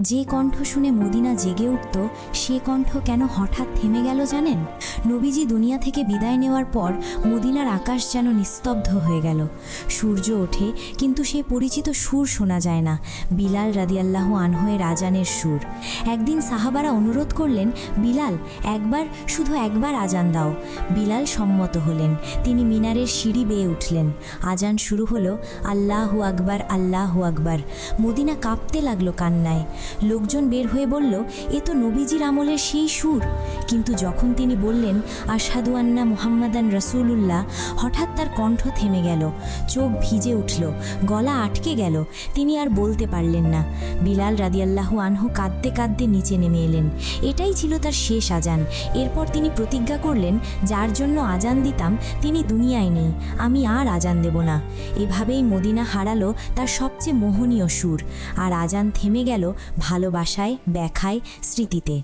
যে কণ্ঠ শুনে মদিনা জেগে উঠত, সে কণ্ঠ কেন হঠাৎ থেমে গেল জানেন? নবীজি দুনিয়া থেকে বিদায় নেওয়ার পর মদিনার আকাশ যেন নিস্তব্ধ হয়ে গেল। সূর্য ওঠে, কিন্তু সে পরিচিত সুর শোনা যায় না। বিলাল রাদিয়াল্লাহু আনহয়ের আজানের সুর। একদিন সাহাবারা অনুরোধ করলেন, বিলাল, একবার, শুধু একবার আজান দাও। বিলাল সম্মত হলেন। তিনি মিনারের সিঁড়ি বেয়ে উঠলেন। আজান শুরু হলো, আল্লাহু আকবার আল্লাহু আকবার। মদিনা কাঁপতে লাগল কান্নায়। লোকজন বের হয়ে বলল, এ তো নবীজির আমলের সেই সুর। কিন্তু যখন তিনি বললেন, আশহাদু আন্না মুহাম্মাদান রসুলুল্লাহ, হঠাৎ তার কণ্ঠ থেমে গেল, চোখ ভিজে উঠল, গলা আটকে গেল, তিনি আর বলতে পারলেন না। বিলাল রাদিয়াল্লাহু আনহু কাঁদতে কাঁদতে নিচে নেমে এলেন। এটাই ছিল তার শেষ আজান। এরপর তিনি প্রতিজ্ঞা করলেন, যার জন্য আজান দিতাম, তিনি দুনিয়ায় নেই, আমি আর আজান দেব না। এভাবেই মদিনা হারালো তার সবচেয়ে মোহনীয় সুর। আর আজান থেমে গেল ভালোবাসায় ব্যাখায় স্মৃতিতে।